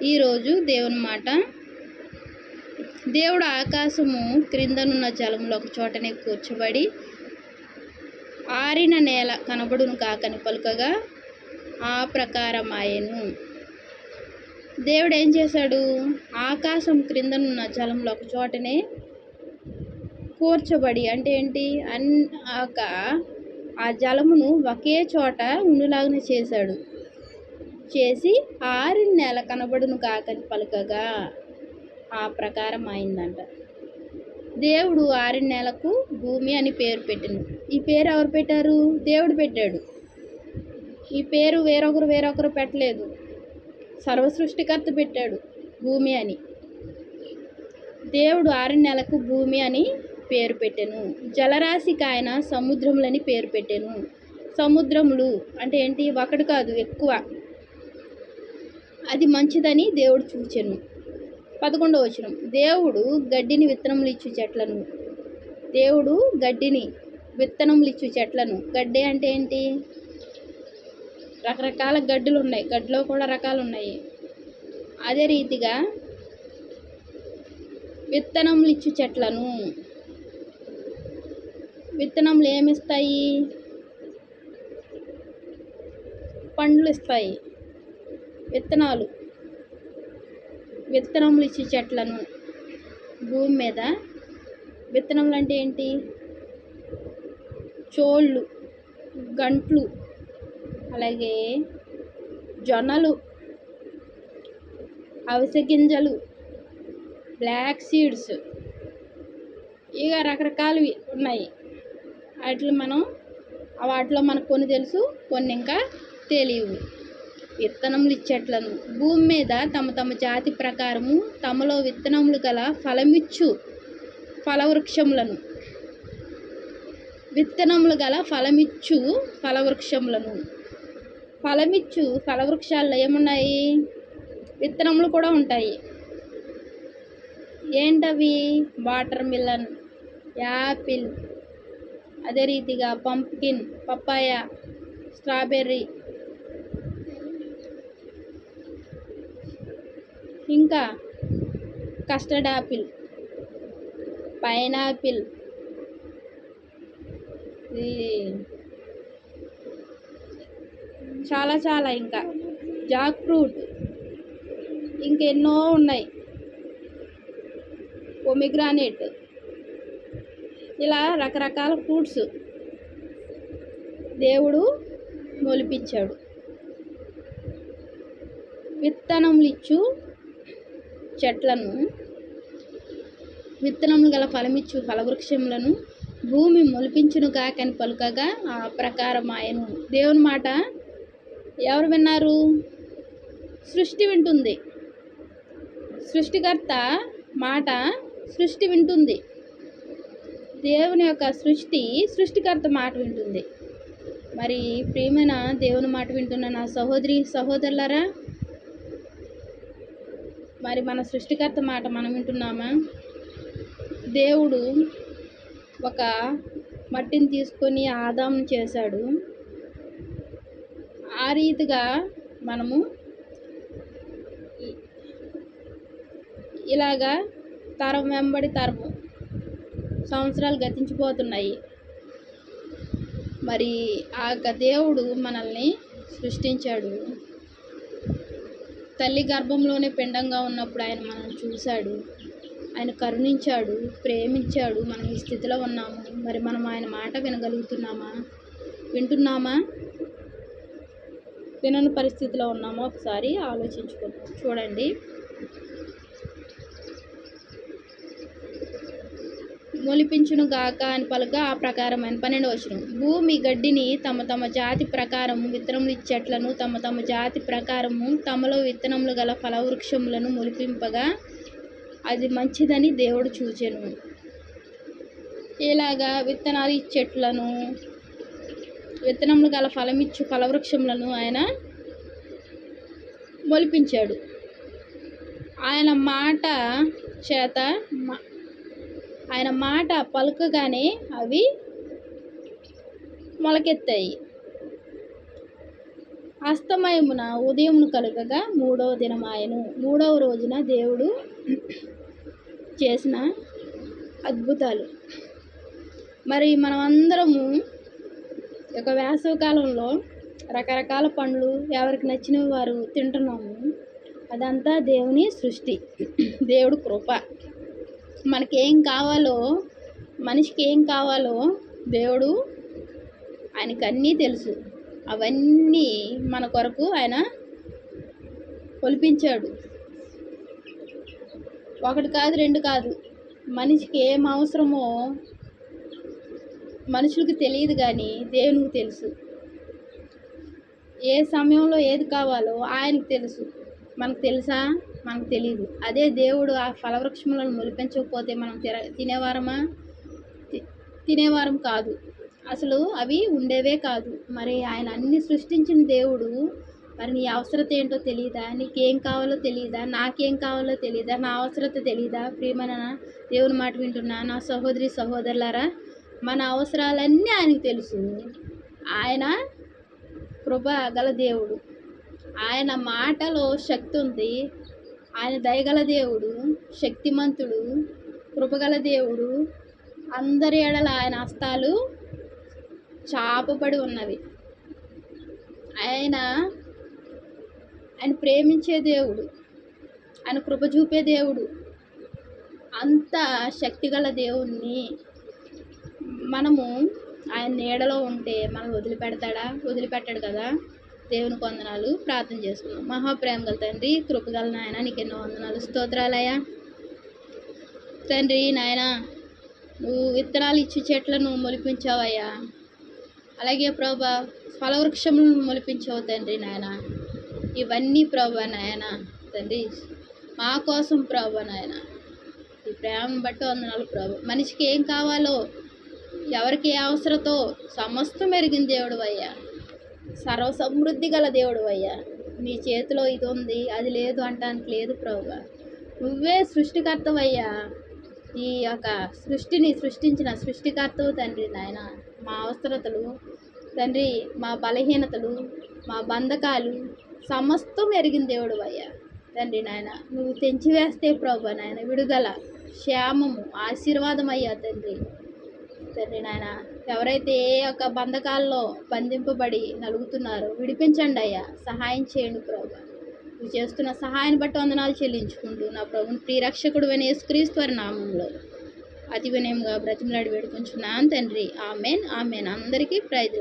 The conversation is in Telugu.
ఈరోజు దేవుని మాట. దేవుడు ఆకాశము క్రిందనున్న జలములో ఒక చోటనే కూర్చోబడి ఆరిన నేల కనబడును కాకని పలుకగా ఆ ప్రకారం ఆయను దేవుడు ఏం చేశాడు? ఆకాశం క్రిందనున్న జలంలో ఒక చోటనే కూర్చోబడి అంటే ఏంటి? అన్ ఆ జలమును ఒకే చోట ఉండులాగానే చేశాడు. చేసి ఆరిన నెల కనబడును కాకని పలుకగా ఆ ప్రకారం అయిందంట దేవుడు ఆరిన నెలకు భూమి అని పేరు పెట్టింది ఈ పేరు ఎవరు పెట్టారు? దేవుడు పెట్టాడు. ఈ పేరు వేరొకరు వేరొకరు పెట్టలేదు. సర్వసృష్టికర్త పెట్టాడు భూమి అని. దేవుడు ఆరిన నెలకు భూమి అని పేరు పెట్టాను. జలరాశికి ఆయన సముద్రములని పేరు పెట్టాను. సముద్రములు అంటే ఏంటి? ఒకటి కాదు ఎక్కువ. అది మంచిదని దేవుడు చూచెను. పదకొండవ వచనం. దేవుడు గడ్డిని విత్తనములు ఇచ్చు చెట్లను. దేవుడు గడ్డిని విత్తనములు ఇచ్చు చెట్లను. గడ్డి అంటే ఏంటి? రకరకాల గడ్డులు ఉన్నాయి గడ్డిలో కూడా రకాలు ఉన్నాయి అదే రీతిగా విత్తనములు ఇచ్చు చెట్లను. విత్తనములు ఏమిస్తాయి? పండ్లు ఇస్తాయి. విత్తనాలు. విత్తనములు ఇచ్చే చెట్లను భూమి మీద. విత్తనములు అంటే ఏంటి? చోళ్ళు గంట్లు అలాగే జొన్నలు అవిసె గింజలు బ్లాక్ సీడ్స్. ఇక రకరకాలవి ఉన్నాయి. వాటిలో మనం వాటిలో మనకు కొన్ని తెలుసు కొన్ని ఇంకా తెలియవు. విత్తనములు ఇచ్చేట్లను. భూమి మీద తమ తమ జాతి ప్రకారము తమలో విత్తనములు గల ఫలమిచ్చు ఫలవృక్షములను. విత్తనములు గల ఫలమిచ్చు ఫలవృక్షములను. ఫలమిచ్చు ఫలవృక్షాల్లో ఏమున్నాయి? విత్తనములు కూడా ఉంటాయి. ఏంటవి? వాటర్ మిలన్ యాపిల్ అదే రీతిగా పంప్కిన్ పప్పాయ స్ట్రాబెర్రీ ఇంకా కస్టర్డ్ యాపిల్ పైనాపిల్ ఇది చాలా చాలా ఇంకా. జాక్ ఫ్రూట్ ఇంకెన్నో ఉన్నాయి. పొమిగ్రానేట్. ఇలా రకరకాల ఫ్రూట్స్ దేవుడు మొలిపించాడు. విత్తనములు ఇచ్చు చెట్లను విత్తనములు గల ఫలమిచ్చు ఫలవృక్షములను భూమి మొలిపించును కాకని పలుకగా ఆ ప్రకారం ఆయను దేవుని మాట ఎవరు విన్నారు? సృష్టి వింటుంది. సృష్టికర్త మాట సృష్టి వింటుంది. దేవుని యొక్క సృష్టి సృష్టికర్త మాట వింటుంది. మరి ప్రేమైన దేవుని మాట వింటున్న నా సహోదరి సహోదరులరా మరి మన సృష్టికర్త మాట మనం వింటున్నామా? దేవుడు ఒక మట్టిని తీసుకొని ఆదాం చేశాడు. ఆ రీతిగా మనము ఇలాగా తరం వెంబడి తరము సంవత్సరాలు గతించిపోతున్నాయి. మరి ఆ దేవుడు మనల్ని సృష్టించాడు. తల్లి గర్భంలోనే పిండంగా ఉన్నప్పుడు ఆయన మనల్ని చూశాడు. ఆయన కరుణించాడు ప్రేమించాడు. మనం ఈ స్థితిలో ఉన్నాము. మరి మనం ఆయన మాట వినగలుగుతున్నామా? వింటున్నామా? వినని పరిస్థితిలో ఉన్నామా? ఒకసారి ఆలోచించుకుందాం చూడండి. మొలిపించును గాక అని పలుగా ఆ ప్రకారమైన పన్నెండు వచ్చిన భూమి గడ్డిని తమ తమ జాతి ప్రకారము విత్తనములు చెట్లను తమ తమ జాతి ప్రకారము తమలో విత్తనములు గల ఫలవృక్షములను మొలిపింపగా అది మంచిదని దేవుడు చూచెను. ఇలాగా విత్తనాలు చెట్లను విత్తనములు గల ఫలమిచ్చు ఫలవృక్షములను ఆయన మొలిపించాడు. ఆయన మాట చేత ఆయన మాట పలుకగానే అవి మొలకెత్తాయి. అస్తమయమున ఉదయమును కలుగగా మూడవ దినమాయను మూడవ రోజున దేవుడు చేసిన అద్భుతాలు. మరి మనం అందరము ఒక వేసవి కాలంలో రకరకాల పండ్లు ఎవరికి నచ్చిన వారు తింటున్నాము. అదంతా దేవుని సృష్టి. దేవుడు కృప. మనకి ఏం కావాలో మనిషికి ఏం కావాలో దేవుడు ఆయనకు అన్నీ తెలుసు. అవన్నీ మన కొరకు ఆయన ఒలిపించాడు ఒకటి కాదు రెండు కాదు. మనిషికి ఏం అవసరమో మనుషులకు తెలియదు కానీ దేవునికి తెలుసు. ఏ సమయంలో ఏది కావాలో ఆయనకు తెలుసు. మనకు తెలుసా? మనకు తెలియదు అదే దేవుడు ఆ ఫలవృక్షములను మొలిపించకపోతే మనం తిన తినేవారమా? తినేవారం కాదు. అసలు అవి ఉండేవే కాదు. మరి ఆయన అన్ని సృష్టించిన దేవుడు మరి నీ అవసరత ఏంటో తెలియదా నీకేం కావాలో తెలియదా నాకేం కావాలో తెలియదా నా అవసరత తెలియదా ప్రియమైన దేవుని మాట వింటున్నా నా సహోదరి సహోదరులారా మన అవసరాలన్నీ ఆయనకు తెలుసు. ఆయన కృప గల దేవుడు. ఆయన మాటలో శక్తి ఉంది. ఆయన దయగల దేవుడు శక్తిమంతుడు కృపగల దేవుడు. అందరి ఎడల ఆయన హస్తాలు చాపబడి ఉన్నవి. ఆయన ఆయన ప్రేమించే దేవుడు ఆయన కృప చూపే దేవుడు. అంత శక్తిగల దేవుణ్ణి మనము ఆయన నీడలో ఉంటే మనం వదిలిపెడతాడా? వదిలిపెట్టాడు కదా? దేవుని వందనాలు ప్రార్థన చేసుకున్నాం మహాప్రేమ గల తండ్రి కృపగల నాయన నీకు ఎన్నో వందనాలు. స్తోత్రాలయ్యా. తండ్రి నాయన నువ్వు విత్తనాలు ఇచ్చి చెట్లను మొలిపించావయ్యా. అలాగే ప్రభా ఫలవృక్షములను మొలిపించావు తండ్రి నాయన. ఇవన్నీ ప్రభా నాయన తండ్రి. మా కోసం ప్రభా నాయన. ఈ ప్రేమను బట్టి వందనాలు ప్రభు. మనిషికి ఏం కావాలో ఎవరికి ఏ అవసరతో సమస్తం మెరిగింది దేవుడు అయ్యా. సర్వ సమృద్ధి గల దేవుడు అయ్యా. నీ చేతిలో ఇది ఉంది అది లేదు అంటానికి లేదు ప్రభు నువ్వే సృష్టికర్తవయ్యా ఈ యొక్క సృష్టిని సృష్టించిన సృష్టికర్తవు తండ్రి నాయన. మా అవసరతలు తండ్రి మా బలహీనతలు మా బంధకాలు సమస్తం ఎరిగిన దేవుడు అయ్యా. తండ్రి నాయన నువ్వు తెంచివేస్తే ప్రభు నాయన విడుదల క్షేమము ఆశీర్వాదం అయ్యా తండ్రి. తండ్రి నాయన ఎవరైతే ఏ యొక్క బంధకాల్లో బంధింపబడి నలుగుతున్నారో విడిపించండి అయ్యా. సహాయం చేయండి ప్రభు. నువ్వు చేస్తున్న సహాయాన్ని బట్టి వందనాలు చెల్లించుకుంటూ నా ప్రభుని ప్రియరక్షకుడు అని యేసుక్రీస్తు వారి నామంలో అతి వినయంగా బ్రతిమలాడి వేడుకుంటున్నాను తండ్రి. Amen amen. అందరికీ ప్రైజ్లా